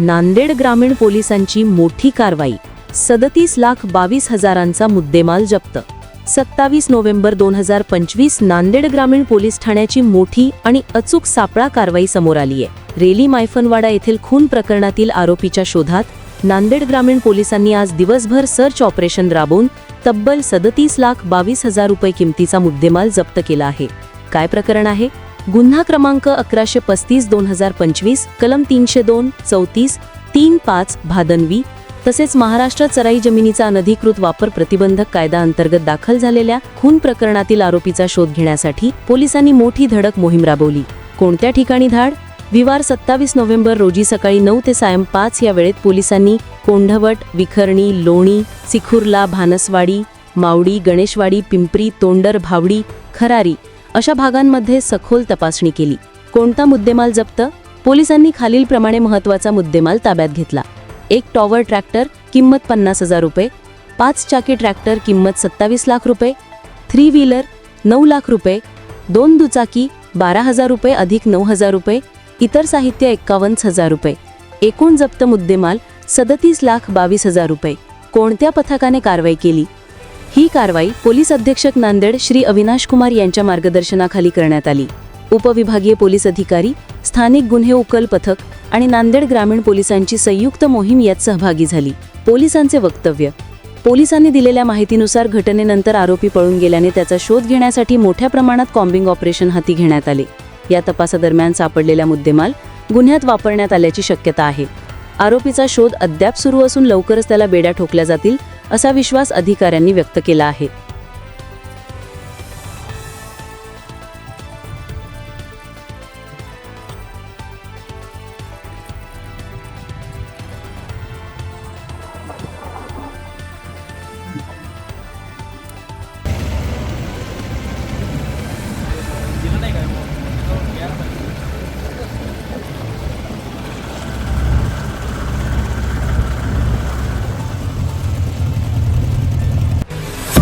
नांदेड ग्रामीण पोलिसांची मोठी कारवाई. सदतीस लाख बावीस हजारांचा मुद्देमाल जप्त. सत्तावीस नोव्हेंबर दोन हजार पंचवीस नांदेड ग्रामीण पोलीस ठाण्याची मोठी आणि अचूक सापळा कारवाई समोर आली आहे. रेली मायफनवाडा येथील खून प्रकरणातील आरोपीच्या शोधात नांदेड ग्रामीण पोलिसांनी आज दिवसभर सर्च ऑपरेशन राबवून तब्बल सदतीस लाख बावीस हजार रुपये किमतीचा मुद्देमाल जप्त केला आहे. काय प्रकरण आहे? गुन्हा क्रमांक अकराशे पस्तीस दोन हजार पंचवीस कलम तीनशे दोन चौतीस तीन पाच भादनवी तसेच महाराष्ट्र चराई जमिनीचा अनधिकृत वापर प्रतिबंधक कायदा अंतर्गत दाखल झालेल्या खून प्रकरणातील आरोपीचा शोध घेण्यासाठी पोलिसांनी मोठी धडक मोहीम राबवली. कोणत्या ठिकाणी धाड? विवार सत्तावीस नोव्हेंबर रोजी सकाळी नऊ ते सायं पाच या वेळेत पोलिसांनी कोंढवट विखरणी लोणी सिखुर्ला भानसवाडी मावडी गणेशवाडी पिंपरी तोंडर भावडी खरारी अशा भागांमध्ये सखोल तपासणी केली. कोणता मुद्देमाल जप्त? पोलिसांनी खालीलप्रमाणे महत्त्वाचा मुद्देमाल ताब्यात घेतला. एक टॉवर ट्रॅक्टर किंमत पन्नास हजार रुपये. पाच चाकी ट्रॅक्टर किंमत सत्तावीस लाख रुपये. थ्री व्हीलर नऊ लाख रुपये. दोन दुचाकी बारा हजार रुपये अधिक नऊ हजार रुपये. इतर साहित्य एक्कावन्न हजार रुपये. एकूण जप्त मुद्देमाल सदतीस लाख बावीस हजार रुपये. कोणत्या पथकाने कारवाई केली? ही कारवाई पोलीस अधीक्षक नांदेड श्री अविनाश कुमार यांच्या मार्गदर्शनाखाली करण्यात आली. उपविभागीय पोलीस अधिकारी स्थानिक गुन्हे उकल पथक आणि नांदेड ग्रामीण पोलिसांची संयुक्त मोहीम यात सहभागी झाली. पोलिसांचे वक्तव्य. पोलिसांनी दिलेल्या माहितीनुसार घटनेनंतर आरोपी पळून गेल्याने त्याचा शोध घेण्यासाठी मोठ्या प्रमाणात कॉम्बिंग ऑपरेशन हाती घेण्यात आले. या तपासादरम्यान सापडलेला मुद्देमाल गुन्ह्यात वापरण्यात आल्याची शक्यता आहे. आरोपीचा शोध अद्याप सुरू असून लवकरच त्याला बेड्या ठोकल्या जातील असा विश्वास अधिकाऱ्यांनी व्यक्त केला आहे.